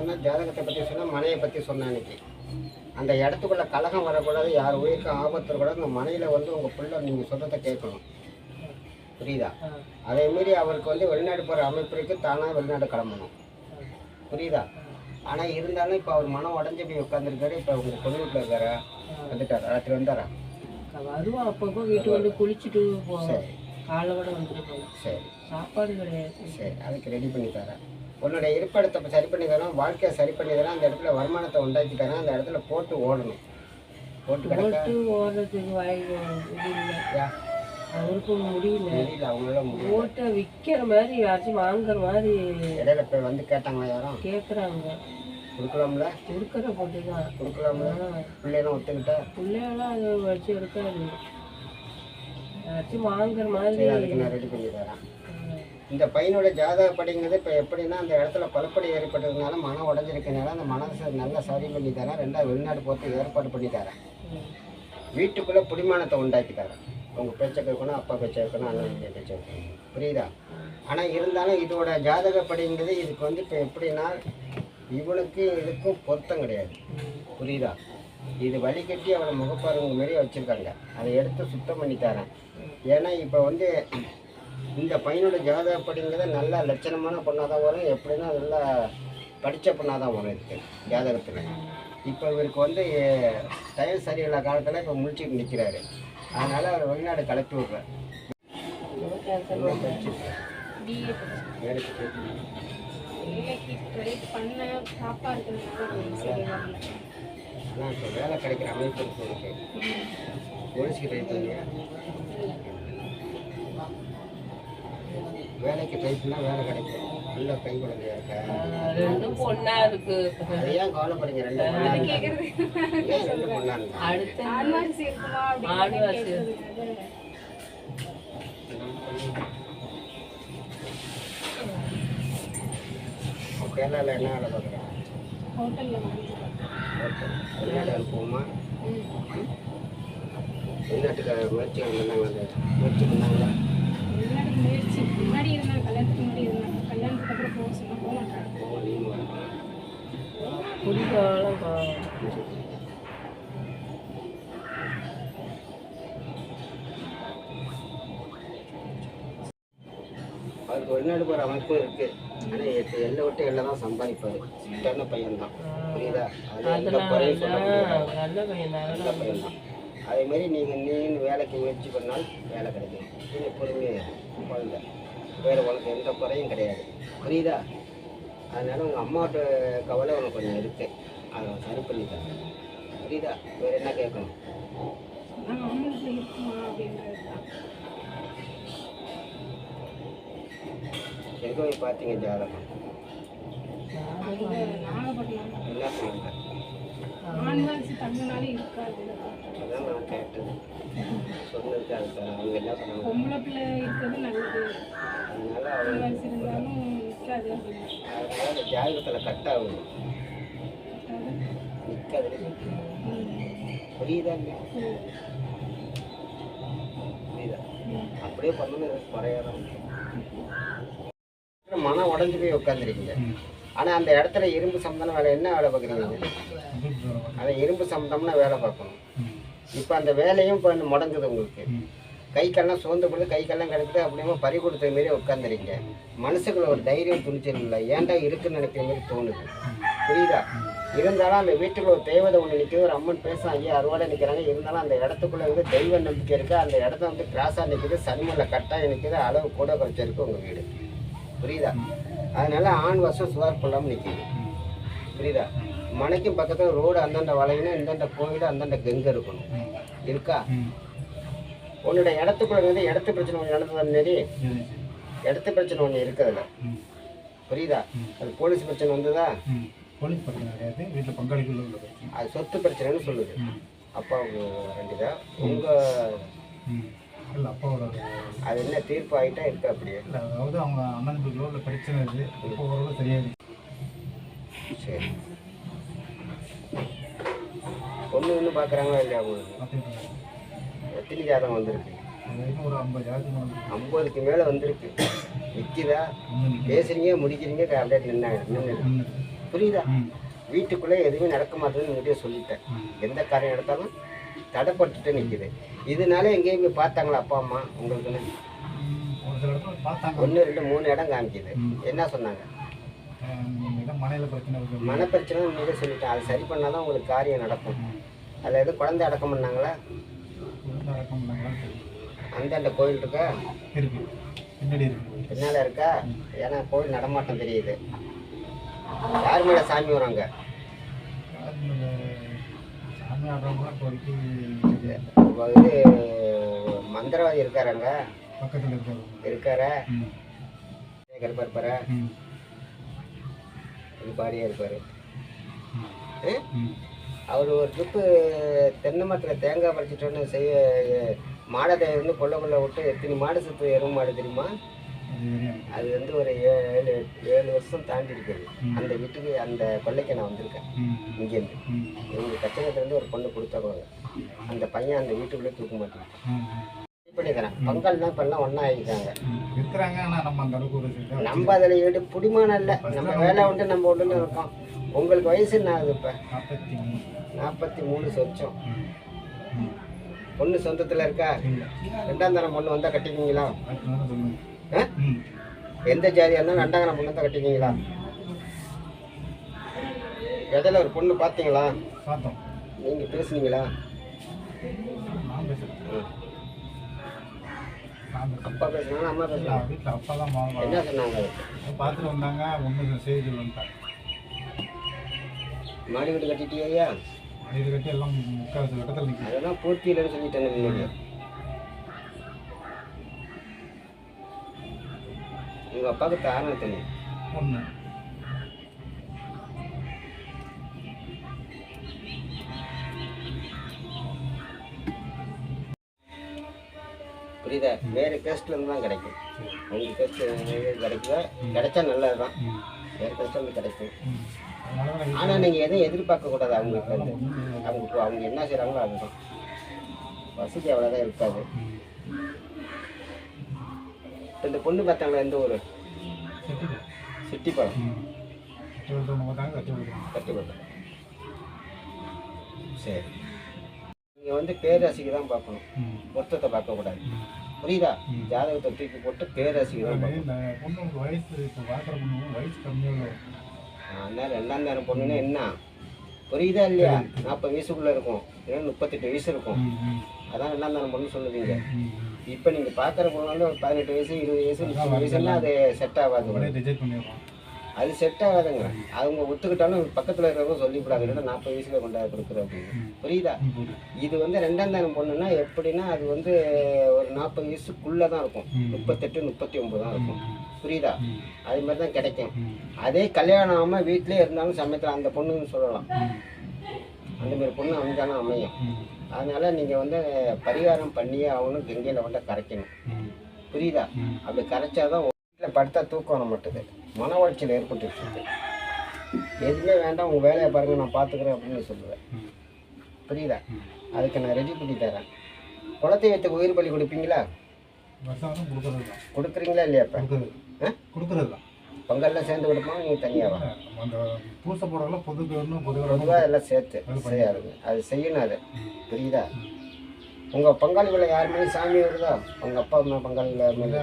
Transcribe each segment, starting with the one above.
சொன்னால் ஜாதகத்தை பற்றி சொன்னால் மனையை பற்றி சொன்னேன் அன்னைக்கு. அந்த இடத்துக்குள்ள கலகம் வரக்கூடாது யார் உயிருக்கும் ஆபத்து வரக்கூடாது அந்த மனையில் வந்து உங்கள் பிள்ளை நீங்கள் சொல்கிறத கேட்கணும். புரியுதா? அதே மீறி அவருக்கு வந்து வெளிநாடு போகிற அமைப்பு இருக்கு தானாக வெளிநாடு கிளம்பணும். புரியுதா? ஆனால் இருந்தாலும் இப்போ அவர் மனம் உடஞ்சி போய் உட்காந்துருக்காரு இப்போ உங்கள் பொண்ணு வீட்டில் இருக்காரா? வந்துட்டாரா? ராத்திரி வந்தாரா? வருவோம் அப்பப்போ வீட்டு வந்து குளிச்சுட்டு போவோம் சரி. காலை விட வந்துட்டு போவோம் சரி. சாப்பாடு கிடையாது. சரி அதுக்கு ரெடி பண்ணி தரேன். உன்னோட இருப்பிடத்தை சரி பண்ணி தரேன் வாழ்க்கையை சரி பண்ணி தரேன் அந்த இடத்துல வருமானத்தை உண்டாக்கி தரேன் அந்த இடத்துல போட்டு ஓடணும். போட்டு ஓடுறதுக்கு அவருக்கு முடியல. அவங்களால போட்டை விற்கிற மாதிரி யாராச்சும் வாங்குற மாதிரி இடையில போய் வந்து கேட்டாங்களா யாரும்? கேட்குறாங்க கொடுக்கலாம்ல? கொடுக்குற போட்டு தான். கொடுக்கலாம்ல? பிள்ளைலாம் ஒத்துக்கிட்டா? பிள்ளையெல்லாம் அதை வச்சு இருக்காது யாராச்சும் வாங்குற மாதிரி அதுக்கு நான் ரெடி பண்ணி தரேன் இந்த பையனோட ஜாதகப்படிங்கிறது இப்போ எப்படின்னா அந்த இடத்துல பலப்படி ஏற்பட்டதுனால மனம் உடஞ்சிருக்கனால அந்த மனசை நல்லா சரி பண்ணி தரேன். ரெண்டாவது வெளிநாடு போட்டு ஏற்பாடு பண்ணி தரேன். வீட்டுக்குள்ளே புடிமானத்தை உண்டாக்கி தரேன். உங்கள் பேச்சை கேட்கணும் அப்பா பேச்சை கேட்கணும் அண்ணன் பேச்சை கேட்கணும். புரியுதா? ஆனால் இருந்தாலும் இதோட ஜாதகப்படிங்கிறது இதுக்கு வந்து இப்போ எப்படின்னா இவனுக்கு இதுக்கும் பொருத்தம் கிடையாது. புரியுதா? இது வழிகட்டி அவனை முகப்பாருங்க மாரி வச்சுருக்காங்க. அதை எடுத்து சுத்தம் பண்ணி தரேன். ஏன்னா இப்போ வந்து இந்த பையனோட ஜாதகப்படிங்கிறது நல்ல லட்சணமான பொண்ணாக தான் வரும். எப்படின்னா நல்லா படித்த பொண்ணாக தான் வரும் இதுக்கு ஜாதகத்தில். இப்போ இவருக்கு வந்து டைம் சரியில்லா காலத்தில் இப்போ முடிச்சுட்டு நிற்கிறாரு அதனால் அவர் வெளிநாடு கலப்பி விடுறார் சரி ஆனால் இப்போ வேலை கிடைக்கிற அமைப்பு இருக்கு எனக்கு போலீஸ்க்கு ட்ரை வேலைக்கு பண்ணால் வேலை கிடைக்கும். நல்ல கை குழந்தையா இருக்கா. ரெண்டும் பொண்ணா இருக்கு? ஏன் கவலைப்படுங்க ரெண்டு பொண்ணா? அடுத்த. கேட்டதுக்காக கேரளாவில் என்ன வேலை பார்க்குறேன் ஹோட்டல்ல வெளிநாடு அனுப்புவோமா வெளிநாட்டுக்கு முயற்சி பண்ணாங்க முயற்சி பண்ணாங்களா? முன்னாடி முயற்சி முன்னாடி இருந்தாங்க கல்யாணத்துக்கு முன்னாடி இருந்தாங்க. கல்யாணத்துக்கு அப்புறம் போக சொன்னா போக மாட்டாங்க. அவருக்கு வெளிநாடு போகிற அமைப்பும் இருக்கு. ஆனால் இப்போ எல்லை விட்டு எல்லாம் தான் சம்பாதிப்பாரு. சிட்டான பையன் தான் புரியுதா அது எந்த குறையும் சொல்ல முடியாது. நல்ல பையன் நல்ல பையன் தான் அதே மாதிரி நீங்கள் நீங்கள் வேலைக்கு முயற்சி பண்ணால் வேலை கிடைக்கும். நீங்கள் பொறுமையாக குழந்தை. வேறு உனக்கு எந்த குறையும் கிடையாது. புரியுதா? அதனால உங்கள் அம்மாவோட கவலை உனக்கு கொஞ்சம் இருக்கு. அதை சரி பண்ணி தரேன். புரியுதா? வேறு என்ன கேட்கணும்? எங்கே போய் பார்த்தீங்க ஜாதகம்? என்ன இருக்காது. அதான் நான் சொன்னதுக்கு அது அவங்க என்ன சொன்னாங்க பொம்பளை பிள்ளை இருக்கிறது நல்லது. அதனால அவங்க இருந்தாலும் நிற்காது அப்படின்னு அதனால அந்த ஜாதகத்தில் கட் ஆகும். நிற்காது புரியுதா புரியுதா? அப்படியே பண்ணணும் குறையாதான் மனம் உடஞ்சு போய் உட்காந்துருக்கீங்க ஆனால் அந்த இடத்துல இரும்பு சம்பந்தம் வேலை என்ன வேலை பார்க்குறீங்க? அதை இரும்பு சம்பந்தம்னா வேலை பார்க்கணும். இப்போ அந்த வேலையும் இப்போ முடங்குது உங்களுக்கு. கை கல்லாம் சோர்ந்து போடுது கை கல்லாம் கிடக்குது அப்படியே பறி கொடுத்த மாரி உட்காந்துருக்கீங்க மனசுக்குள்ள ஒரு தைரியம் துணிச்சல் இல்லை ஏன்டா இருக்குன்னு நினைக்கிற மாதிரி தோணுது. புரியுதா? இருந்தாலும் அந்த வீட்டுக்குள்ள ஒரு தேவதை ஒன்று நிற்கிது ஒரு அம்மன் பேச ஐயா அறுவாடை நிற்கிறாங்க இருந்தாலும் அந்த இடத்துக்குள்ள வந்து தெய்வ நம்பிக்கை இருக்குது அந்த இடத்த வந்து கிராஸாக நிற்குது சனிமலை கட்டாக நிற்குது அளவு கூட குறைச்சிருக்கு உங்கள் வீடு. புரியுதா? அதனால ஆண் வருஷம் சுவார் கொள்ளாமல் நிற்கிது புரியுதா? மனைக்கும் பக்கத்தில் ரோடு அந்தண்ட வளையணும் இந்தண்ட கோயில் அந்தண்ட கங்கை இருக்கணும். இருக்கா? உன்னோட இடத்துக்குள்ள வந்து இடத்து பிரச்சனை ஒன்று நடந்தது மாரி இடத்து பிரச்சனை ஒன்று இருக்குதுல்ல புரியுதா? அது போலீஸ் பிரச்சனை வந்ததா? போலீஸ் பிரச்சனை கிடையாது. வீட்டில் பங்காளிக்குள்ள உள்ள பிரச்சனை. அது சொத்து பிரச்சனைன்னு சொல்லுது. அப்பாவுக்கு ரெண்டு தான் உங்கள் ம். இல்லை அப்பாவோட அது என்ன தீர்ப்பு ஆகிட்டா இருக்கு அப்படியே? இல்லை அதாவது அவங்க அண்ணன் பிரச்சனை இது இப்போ ஓரளவு சரியாயிடுச்சு. சரி. பொண்ணு ஒன்று பார்க்குறாங்களா இல்லையா உங்களுக்கு. எத்தனை ஜாதகம் வந்திருக்கு. ஐம்பதுக்கு மேலே வந்திருக்கு. நிற்கிதா ஒன்று பேசுறீங்க முடிக்கிறீங்க அப்படியே நின்று நின்று புரியுதா? வீட்டுக்குள்ளே எதுவுமே நடக்க மாட்டேதுன்னு உங்ககிட்ட சொல்லிட்டேன். எந்த காரியம் எடுத்தாலும் தடைப்பட்டுட்டு நிற்கிது இதனால எங்கேயும் போய் பார்த்தாங்களா அப்பா அம்மா உங்களுக்குன்னு? ஒன்று ரெண்டு மூணு இடம் காமிக்குது. என்ன சொன்னாங்க? மனையில் பிரச்சனை மனப்பிரச்சனை நீங்க சொல்லிட்டேன். அது சரி பண்ணாதான் உங்களுக்கு காரியம் நடக்கும். எதுவும் குழந்தை அடக்கம் பண்ணாங்களா? குழந்தை அடக்கம் பண்ணாங்களான்னு தெரியல. அந்தாண்ட கோயில் இருக்கா? இருக்கு. பின்னாடி இருக்கு. பின்னால் இருக்கா? ஏன்னா கோயில் நடமாட்டம் தெரியுது. யார் மேலே சாமி வராங்க? சாமி ஆடுறவங்களாம் இது மந்திரவாதி இருக்காராங்க? பக்கத்தில் இருக்காரா. இது பாடியே இருப்பார். ம்? ம். அவர் ஒரு ட்ரிப்பு தென்னை மரத்தில் தேங்காய் பறிச்சிட்டோன்னு செய்ய மாடத்தை வந்து கொள்ள கொள்ள விட்டு எத்தனை மாடு சுற்று எருமை மாடு தெரியுமா? அது வந்து ஒரு ஏழு ஏழு வருஷம் தாண்டி இருக்குது அந்த வீட்டுக்கு அந்த கொள்ளைக்கு நான் வந்திருக்கேன். இங்கேருந்து. எங்கள் கச்சகத்துலேருந்து ஒரு பொண்ணு கொடுத்தவங்க அந்த பையன் அந்த வீட்டுக்குள்ளே தூக்க மாட்டேன். ம். பண்ணி தரேன் பொங்கல்னா இப்பெல்லாம் ஒன்றா ஆனால் நம்ம அதில் ஈடு புடிமானம் இல்லை. நம்ம வேலை உண்டு நம்ம உண்டுன்னு இருக்கோம். உங்களுக்கு வயசு என்ன ஆகுது இப்போ? நாற்பத்தி மூணு. நாற்பத்தி மூணு சொச்சம். பொண்ணு சொந்தத்தில் இருக்கா? ரெண்டாம் தரம் பொண்ணு வந்தால்? ம். எந்த ஜாதியாக இருந்தாலும் ரெண்டாம் தரம் பொண்ணு தான் கட்டிக்குவீங்களா இடையில ஒரு பொண்ணு பார்த்தீங்களா? பார்த்தோம். நீங்கள் பேசுனீங்களா? அப்பா பேசுனாலும் அம்மா மாமா. என்ன சொன்னாங்க? பார்த்துட்டு வந்தாங்க. ஒன்று செய்தி வந்துட்டாங்க. மாடி வீடு கட்டிட்டியா இது கட்டி எல்லாம் முக்கால் கட்டத்தில் நிற்கிது அதெல்லாம் பூர்த்தி இல்லைன்னு சொல்லிட்டேன் நீங்க உங்க அப்பாவுக்கு காரணம் தெரியும் ஒன்று புரியுதா? வேறு கேஸ்ட்ல இருந்து தான் கிடைக்கும். உங்க கேஸ்ட் கிடைக்குதா? கிடைச்சா நல்லதுதான். வேறு கேஸ்ட்ல இருந்து கிடைக்கும். ஆனால் நீங்கள் எதுவும் எதையும் எதிர்பார்க்க கூடாது அவங்களுக்கு வந்து. அவங்க அவங்க என்ன செய்கிறாங்களோ அதுதான். வசதி அவ்வளோதான் இருக்காது. இந்த பொண்ணு பார்த்தாங்களா எந்த ஊர்? செட்டில் சிட்டிப்பாலம் சரி. நீங்கள் வந்து பேராசிக்கு தான் பார்க்கணும். மொத்தத்தை பொருத்தத்தை பார்க்கக்கூடாது புரியுதா? ஜாதகத்தை தூக்கி போட்டு பேராசிக்கு தான் பார்க்கணும். வயசு இப்போ பார்க்குற வயசு கம்மியாக அதனால ரெண்டாம் நேரம் பொண்ணுன்னா என்ன? புரியுதா இல்லையா? நாற்பது வயசுக்குள்ளே இருக்கும். ஏன்னா முப்பத்தெட்டு வயசு இருக்கும். அதான் ரெண்டாம் நேரம் பொண்ணு சொல்லுவீங்க இப்போ நீங்கள் பார்க்குற பொண்ணு வந்து ஒரு பதினெட்டு வயசு இருபது வயசு முப்பது வயசுன்னா அது செட் ஆகாது. அது செட் ஆகாதுங்க. அவங்க ஒத்துக்கிட்டாலும் பக்கத்தில் இருக்கிறவங்க சொல்லிவிடாது. இல்லைன்னா நாற்பது வயசுல கொண்டாந்து கொடுக்குற அப்படின்னு. புரியுதா? இது வந்து ரெண்டாம் தானம் பொண்ணுன்னா எப்படின்னா அது வந்து ஒரு நாற்பது வயசுக்குள்ளே தான் இருக்கும். முப்பத்தெட்டு முப்பத்தி ஒம்பது தான் இருக்கும் புரியுதா? அது மாதிரி தான் கிடைக்கும். அதே கல்யாணம் ஆகாமல் வீட்டிலே இருந்தாலும் சமயத்தில் அந்த பொண்ணுன்னு சொல்லலாம். அந்த மாதிரி பொண்ணு அமைஞ்சாலும் அமையும். அதனால நீங்கள் வந்து பரிகாரம் பண்ணியே ஆகணும் கங்கையில் வந்து கரைக்கணும். புரியுதா? அப்படி கரைச்சாதான் வீட்டில் படுத்தா தூக்கம் வர மாட்டுது. மன வாழ்ச்சியில் ஏற்பட்டுட்டு இருக்கு எதுவுமே வேண்டாம் உங்கள் வேலையை பாருங்க நான் பார்த்துக்கிறேன் அப்படின்னு சொல்லுவேன். புரியுதா? அதுக்கு நான் ரெடி பண்ணி தரேன். குலத்தை வைத்து உயிர் பலி கொடுப்பீங்களா? கொடுக்குறீங்களா இல்லையா இப்போ? கொடுக்கறது ஆ? கொடுக்கறது தான் பொங்கல்லாம் சேர்ந்து கொடுப்போம் நீங்கள் நம்ம அந்த பூசை போடுறதுல பொது பொதுவாக எல்லாம் சேர்த்து செய்யாது. அது செய்யணும் அது. புரியுதா? உங்கள் பங்காளிகளை யார் மேலே சாமி வருதா? உங்கள் அப்பா அம்மா பங்காளிகள் யார் மேலே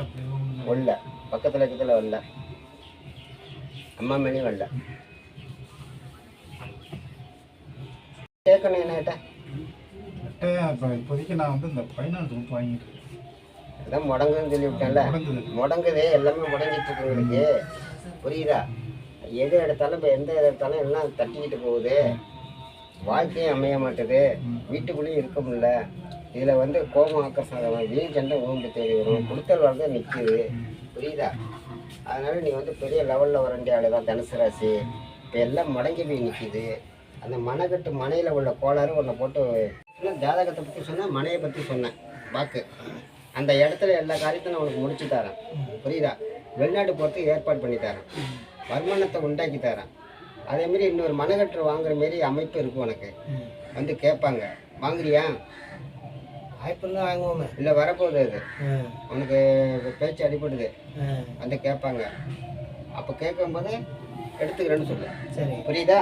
வரல. பக்கத்தில் இருக்கிறதுல வரல. அம்மா மேலேயும் வரல. கேட்கணும் என்ன கேட்டேன் இப்போ இப்போதைக்கு நான் வந்து இந்த ஃபைனான்ஸ் கொடுத்து வாங்கிட்டு. அதான் முடங்குன்னு சொல்லி விட்டேன்ல முடங்குது. எல்லாமே முடங்கிட்டு இருக்கு உங்களுக்கு. புரியுதா? எது எடுத்தாலும் இப்போ எந்த எடுத்தாலும் எல்லாம் தட்டிக்கிட்டு போகுது. வாழ்க்கையும் அமைய மாட்டுது. வீட்டுக்குள்ளேயும் இருக்க முடியல. இதில் வந்து கோபம் ஆக்கசாதம் வீண் சண்டை ஊம்பு தேடி வரும். கொடுத்தல் வரதான் நிற்கிது புரியுதா? அதனால நீ வந்து பெரிய லெவலில் வர வேண்டிய ஆளு தான் தனுசு ராசி. இப்போ எல்லாம் முடங்கி போய் நிற்கிது அந்த மனைக்கட்டு மனையில் உள்ள கோளாறு உன்னை போட்டு ஜாதகத்தை பற்றி சொன்னேன் மனையை பற்றி சொன்னேன் வாக்கு. அந்த இடத்துல எல்லா காரியத்தையும் நான் உனக்கு முடிச்சு தரேன். புரியுதா? வெளிநாட்டு போகிறதுக்கு ஏற்பாடு பண்ணி தரேன். வருமானத்தை உண்டாக்கி தரேன். அதேமாரி இன்னொரு மனக்கட்டு வாங்குற மாரி அமைப்பு இருக்கும் உனக்கு. வந்து கேட்பாங்க. வாங்குறியா? வாய்ப்புலாம் வாங்குவோமே. இல்லை வரப்போகுது அது. உனக்கு பேச்சு அடிபடுது வந்து கேட்பாங்க. அப்போ கேட்கும்போது எடுத்துக்கிறேன்னு சொல்லு. சரி. புரியுதா?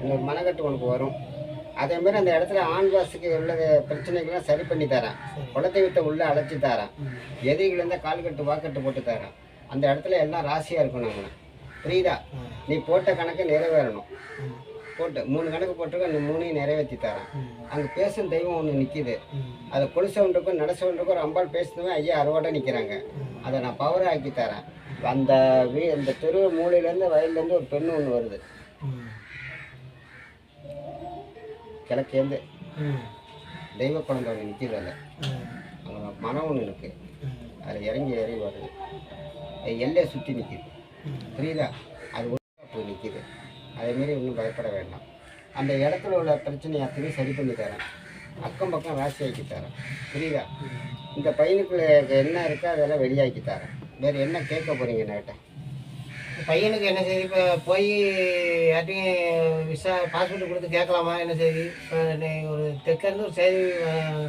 உங்களுக்கு மனக்கட்டு உனக்கு வரும். அதே மாதிரி அந்த இடத்துல ஆண் வாசுக்கு உள்ள பிரச்சனைகள்லாம் சரி பண்ணி தரேன். குளத்தை விட்டு உள்ளே அழைச்சி தரேன். எதிரிகள் இருந்தால் கால் கட்டு வாக்கட்டு போட்டு தரேன். அந்த இடத்துல எல்லாம் ராசியாக இருக்கும் நம்ம புரியுதா? நீ போட்ட கணக்கு நிறைவேறணும். போட்டு மூணு கணக்கு போட்டிருக்க அந்த மூணையும் நிறைவேற்றி தரேன். அங்கே பேசும் தெய்வம் ஒன்று நிற்கிது அதை குடிசவன்றுக்கும் நடசவன்றுக்கும் ஒரு அம்பாள் பேசுனவன் ஐயா அறுவாடை நிற்கிறாங்க அதை நான் பவராக ஆக்கி தரேன். அந்த வீ அந்த தெரு மூலையிலேருந்து வயல்லேருந்து ஒரு பெண்ணு ஒன்று வருது ம் கிழக்கேந்து தெய்வ குழந்தை ஒன்று நிற்கிது அதில் ம். அங்கே மரம் ஒன்று இருக்குது அதில் இறங்கி இறங்கி வருது. எல்லையை சுற்றி நிற்கிது புரியுதா? அது ஒழுங்கா போய் நிற்கிது அதேமாரி ஒன்றும் பயப்பட வேண்டாம். அந்த இடத்துல உள்ள பிரச்சனையை அத்தனையும் சரி பண்ணி தரேன். அக்கம் பக்கம் ராசி ஆக்கி தரேன். புரியுதா? இந்த பையனுக்குள்ள என்ன இருக்கோ அதெல்லாம் வெளியாக்கி தரேன். வேறு என்ன கேட்க போகிறீங்க என்கிட்ட பையனுக்கு என்ன செய்தி? இப்போ போய் யார்ட்டையும் விசா பாஸ்போர்ட் கொடுத்து கேட்கலாமா? என்ன செய்தி? இப்போ ஒரு தெற்கேருந்து ஒரு செய்தி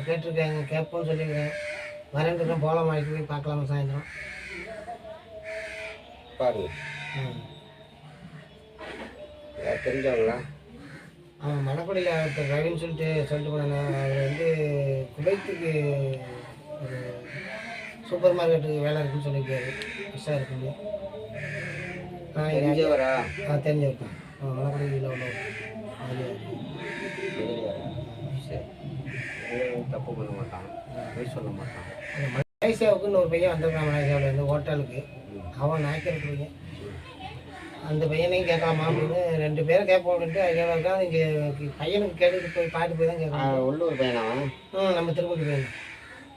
கேட்டிருக்காங்க. கேட்போம்னு சொல்லியிருக்கேன் வரேன் போகலாமா? போய் பார்க்கலாமா சாயந்தரம்? பாருங்க ம். யார் தெரிஞ்சவங்களா? அவன் மணக்குடியில் ஒருத்தர் ரவின்னு சொல்லிட்டு சொல்லிட்டு போனாங்க அவர் வந்து குவைத்துக்கு ஒரு சூப்பர் மார்க்கெட்டுக்கு வேலை இருக்குன்னு சொல்லியிருக்காரு. விசா இருக்குன்னு. தெரிஞ்சவரா? ஆ தெரிஞ்சிருக்கேன் ஆ மணக்குடியில் உள்ள தப்பு பண்ண மாட்டான். பொய் சொல்ல மாட்டான். மலேசியாவுக்குன்னு ஒரு பையன் வந்திருக்கான் மலேசியாவில் இருந்து ஹோட்டலுக்கு. அவன் நாய்க்கிற பையன் அந்த பையனையும் கேட்கலாமா அப்படின்னு ரெண்டு பேரும் கேட்போம் அப்படின்ட்டு ஐடியாவில் இருக்கான் இங்கே பையனுக்கு கேட்டுட்டு போய் பாட்டு போய் தான் கேட்கலாம் உள்ளூர் பையனவன் ம் நம்ம திருப்பதி பையன்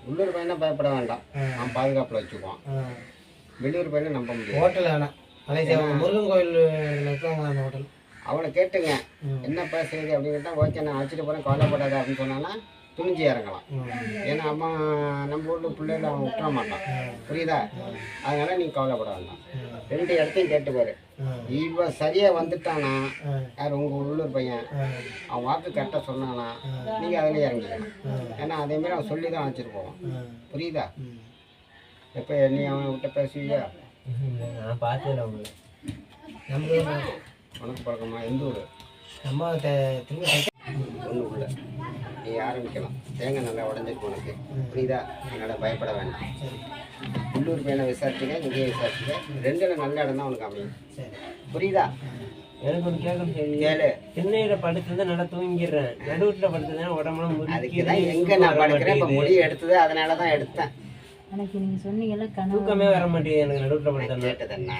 உள்ளூர் பையனை பயப்பட வேண்டாம். அவன் பாதுகாப்பில் வச்சுக்குவான். வெளியூர் பையனை நம்ப முடியாது. ஹோட்டல் வேணாம். முருகன் கோயில் இருக்காங்களா அந்த ஹோட்டல்? அவனை கேட்டுங்க. என்னப்பா செய்யுது அப்படின்னு கேட்டால் ஓகே நான் அழைச்சிட்டு போகிறேன் கவலைப்படாத அப்படின்னு சொன்னான்னா துணிஞ்சு இறங்கலாம். ஏன்னா அம்மா நம்ம ஊரில் பிள்ளைகளை அவன் விட்டுற மாட்டான். புரியுதா? அதனால நீ கவலைப்பட வேண்டாம். ரெண்டு இடத்தையும் கேட்டு பாரு. ம். இவன் சரியாக வந்துட்டானா. யார் உங்கள் உள்ளூர் பையன். அவன் வாக்கு கரெக்டாக சொன்னானா? நீங்கள் அதில் இறங்கிக்கலாம் ஏன்னா அதேமாரி அவன் சொல்லி தான் அழைச்சிட்டு போவான். புரியுதா. எப்போ நீ அவன் விட்ட பேசுவியா? நான் பார்த்ததில்ல உங்களை நமக்கு உனக்கு பழக்கமா எந்த ஊர்? நம்ம திரும்பி ஒன்று உள்ள நீ ஆரம்பிக்கலாம் தேங்காய் நல்லா உடஞ்சிருக்கு உனக்கு. புரியுதா? அதனால் பயப்பட வேண்டாம். சரி. உள்ளூர் பையனை விசாரிச்சுக்க இங்கேயே விசாரிச்சுக்க. ரெண்டில் நல்ல இடம் தான் உனக்கு அமையும். சரி. புரியுதா? எனக்கு ஒன்று கேட்கணும் கேளு. திண்ணையில் படுத்திருந்தா நல்லா தூங்கிடுறேன். நடுவுட்டில் படுத்ததுன்னா உடம்புலாம் அதுக்கு தான் எங்கே நான் படுக்கிறேன். இப்போ முடி எடுத்தது அதனால தான் எடுத்தேன். எனக்கு நீங்க சொன்னீங்கல்ல தூக்கமே வர மாட்டேங்குது எனக்கு நடுவுட்டில் படுத்தேன்னா கேட்டதுன்னா?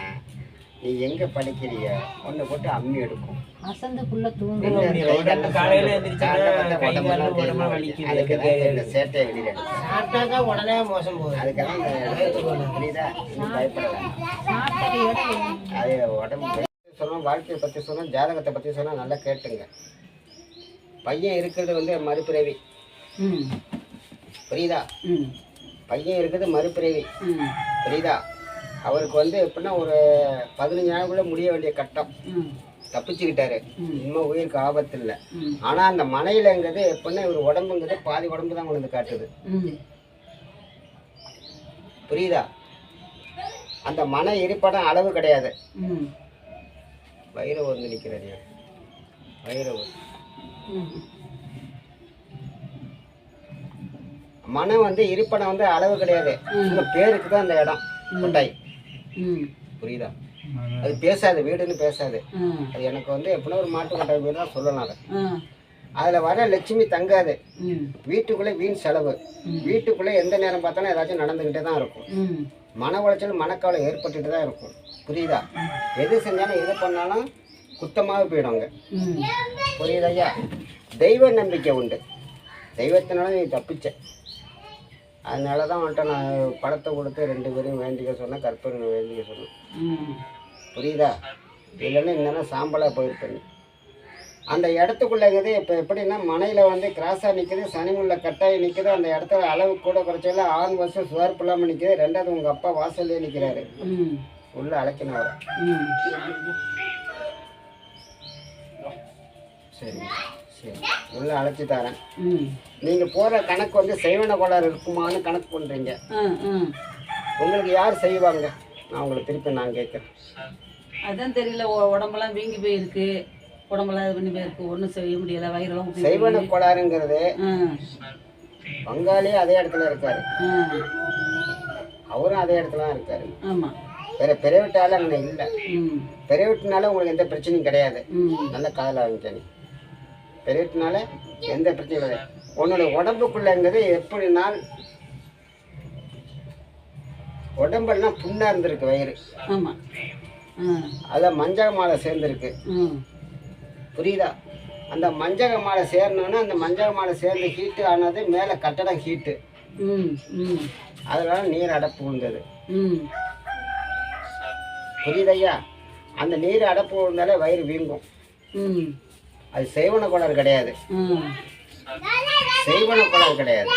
நீ எங்கே படிக்கிறிய? ஒன்றை போட்டு அம்மி எடுக்கும். அசந்துக்குள்ள தூங்க தூங்க முடியல. உடம்பு காலையில எந்திரிச்சோன்னா கை காலு உடம்பு வலிக்குது. அதுக்கு தான் இந்த சேட்டையை வெளியில் எடுத்தேன். சாப்பிட்டாக்கா உடனே மோசம் போகுது. அதுக்காக இந்த இடத்துக்கு புரியுதா? நீ பயப்பட வேண்டாம் சாப்பிட்டது எடுத்து அது உடம்பு சொன்னோம் வாழ்க்கையை பற்றி சொன்னோம் ஜாதகத்தை பற்றி சொன்னால் நல்லா கேட்டுங்க. பையன் இருக்கிறது வந்து மறுபிறவி. ம். புரியுதா? ம். பையன் இருக்கிறது மறுபிறவி. புரியுதா? அவருக்கு வந்து எப்படின்னா ஒரு பதினஞ்சு நாளுக்குள்ள முடிய வேண்டிய கட்டம். தப்பிச்சுக்கிட்டாரு. இன்னும் உயிருக்கு ஆபத்து இல்லை. ஆனால் அந்த மனையிலங்கிறது எப்படின்னா இவர் உடம்புங்கிறது பாதி உடம்பு தான் கொண்டு வந்து காட்டுது புரியுதா? அந்த மன இருப்படம் அளவு கிடையாது. ம். வைரவு வந்து மனம் வந்து இருப்படம் வந்து அளவு கிடையாது. இந்த பேருக்கு தான் அந்த இடம் கொட்டாய். ம். புரியுதா? அது பேசாது வீடுன்னு பேசாது. அது எனக்கு வந்து எப்படின்னா ஒரு மாட்டு கொட்டாய் வீடு தான் சொல்லலாம் அதை. அதில் வர லட்சுமி தங்காது. வீட்டுக்குள்ளே வீண் செலவு. வீட்டுக்குள்ளே எந்த நேரம் பார்த்தாலும் ஏதாச்சும் நடந்துக்கிட்டே தான் இருக்கும். மன உளைச்சல் மனக்கவலை ஏற்பட்டுட்டு தான் இருக்கும். புரியுதா? எது செஞ்சாலும் எது பண்ணாலும் குத்தமாக போயிடுங்க ம். புரியுதா ஐயா? தெய்வ நம்பிக்கை உண்டு. தெய்வத்தினால நீ தப்பிச்ச. அதனால தான் வந்துட்டு நான் படத்தை கொடுத்து ரெண்டு பேரையும் வேண்டிக்க சொன்னேன் கற்பனை வேண்டிக்க சொன்னேன். புரியுதா? இல்லைன்னா இன்னும் சாம்பலாக போயிருப்பேன். அந்த இடத்துக்குள்ளேங்கிறது இப்போ எப்படின்னா மனையில் வந்து கிராஸாக நிற்குது சனிமுள்ள கட்டாயம் நிற்குது அந்த இடத்துல அளவு கூட குறைச்சால ஆண் வருஷம் சுவார் இல்லாமல் நிற்குது ரெண்டாவது உங்கள் அப்பா வாசல்லே நிற்கிறாரு உள்ளே அழைக்கணும் சரி. உள்ளே அழைச்சி தரேன் ம். நீங்கள் போகிற கணக்கு வந்து செய்வன கோளாறு இருக்குமான்னு கணக்கு ம் உங்களுக்கு யார் செய்வாங்க? நான் உங்களை திருப்பி நான் கேட்குறேன். அதான் தெரியல உடம்பெல்லாம் வீங்கி போயிருக்கு. உடம்பெல்லாம் இது பண்ணி போயிருக்கு. ஒன்றும் செய்ய முடியல வயிறெல்லாம் செய்வன. கோளாறுங்கிறது ஆ. பங்காளி அதே இடத்துல இருக்காரு. அவரும் அதே இடத்துல தான் இருக்காரு. ஆமாம் வேற பெரியவிட்டால அங்கே இல்லை. ம். பெரியவிட்டுனால உங்களுக்கு எந்த பிரச்சனையும் கிடையாது. நல்ல காதல ஆரம்பிச்ச நீ பெரியவிட்டுனால எந்த பிரச்சனையும் கிடையாது உன்னோட உடம்புக்குள்ளங்கிறது எப்படினால் உடம்பெல்லாம் புண்ணா இருந்திருக்கு வயிறு. ஆமாம் அதில் மஞ்சள் மாலை சேர்ந்துருக்கு. புரியுதா? அந்த மஞ்சள் மாலை சேரணுன்னா அந்த மஞ்சள் மாலை சேர்ந்து ஹீட்டு ஆனது மேலே கட்டடம் ஹீட்டு அதனால நீர் அடப்பு விழுந்தது புரியுதையா அந்த நீர் அடப்பு விழுந்தாலே வயிறு வீங்கும். அது செய்வன கோளாறு கிடையாது. செய்வன கோளாறு கிடையாது.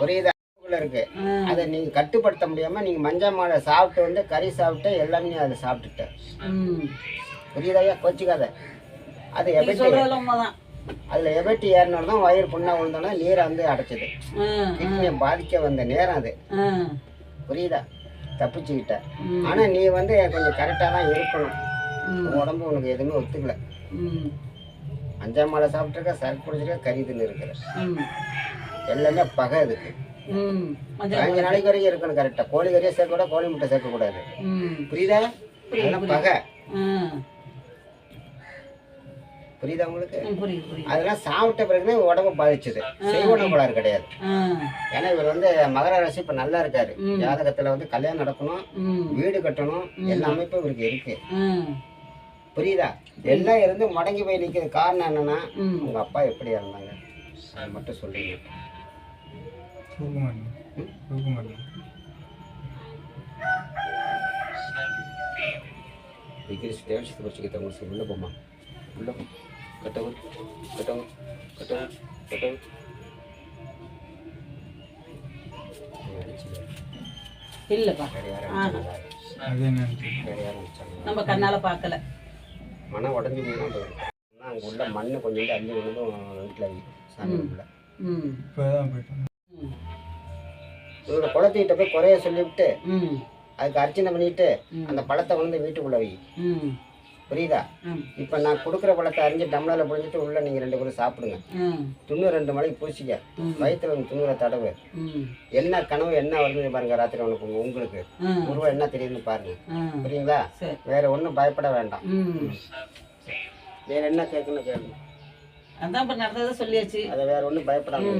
புரியுதா? இருக்கு. அதை நீங்க கட்டுப்படுத்த முடியாம நீங்க மஞ்சள் மாலை சாப்பிட்டு வந்து கறி சாப்பிட்டு எல்லாமே அதை சாப்பிட்டுட்ட ம். புரியுதாயா கோச்சிக்காத. அது உண்மைதான். அதுல எபட்டி ஏறினோட தான் வயிறு புண்ணா விழுந்தோன்னா நீரை வந்து அடைச்சது. கிட்னியை பாதிக்க வந்த நேரம் அது. புரியுதா? தப்பிச்சுக்கிட்ட ஆனா நீ வந்து கொஞ்சம் கரெக்டாக தான் இருக்கணும். உடம்பு உனக்கு எதுவுமே ஒத்துக்கல. அஞ்சாம் மாலை சாப்பிட்ருக்க சரக்கு குடிச்சிருக்க கறி தின்னு இருக்கிற எல்லாமே பகை அதுக்கு. பதினஞ்சு நாளைக்கு வரைக்கும் இருக்கணும் கரெக்டாக கோழி கறியை சேர்க்கக்கூடாது கோழி முட்டை சேர்க்கக்கூடாது புரியுதா? அதெல்லாம் பகை. புரியுதா உங்களுக்கு? அதெல்லாம் சாப்பிட்ட பிறகுதான் உடம்பு பாதிச்சது. செய்வன கோளாறு கிடையாது. ஏன்னா இவர் வந்து மகர ராசி இப்ப நல்லா இருக்காரு. ஜாதகத்துல வந்து கல்யாணம் நடக்கணும் வீடு கட்டணும் எல்லா அமைப்பும் இவருக்கு இருக்கு. புரியுதா? எல்லாம் இருந்து முடங்கி போய் நிற்கிறது காரணம் என்னன்னா உங்க அப்பா எப்படி இருந்தாங்க அதை மட்டும் சொல்லுங்க டிகிரி ஸ்டேஷன் வச்சுக்கிட்டவங்க உள்ள போமா உள்ள போ. கட்டவும் கட்டவும் கட்டவும் கட்டவும் இல்லைப்பா? நம்ம கண்ணால பார்க்கல. மனம் உடஞ்சி போயிடும் அங்கே உள்ள மண் கொஞ்சம் அள்ளி விழுந்தும் வீட்டில் சாமி உள்ள ம். இப்போ தான் போயிட்டேன். ம். இவரோட குளத்திட்ட போய் குறைய சொல்லிவிட்டு ம். அதுக்கு அர்ச்சனை பண்ணிட்டு. அந்த பழத்தை வந்து வீட்டுக்குள்ள வை. ம். புரியுதா? இப்போ நான் கொடுக்குற பழத்தை அரிஞ்சு டம்ளரில் புழிஞ்சிட்டு உள்ள நீங்கள் ரெண்டு பேரும் சாப்பிடுங்க. துண்ணூறு ரெண்டு மணிக்கு பூசிக்க. வயிற்றுல வந்து துண்ணூரை தடவு. என்ன கனவு என்ன வருது பாருங்க ராத்திரி உனக்கு உங்களுக்கு. உருவம் என்ன தெரியுதுன்னு பாருங்க. புரியுங்களா வேற ஒன்றும் பயப்பட வேண்டாம். வேற என்ன கேட்கணும் கேட்கணும் அதான் இப்போ நடந்ததை சொல்லியாச்சு. அதை வேற ஒன்றும் பயப்படாம.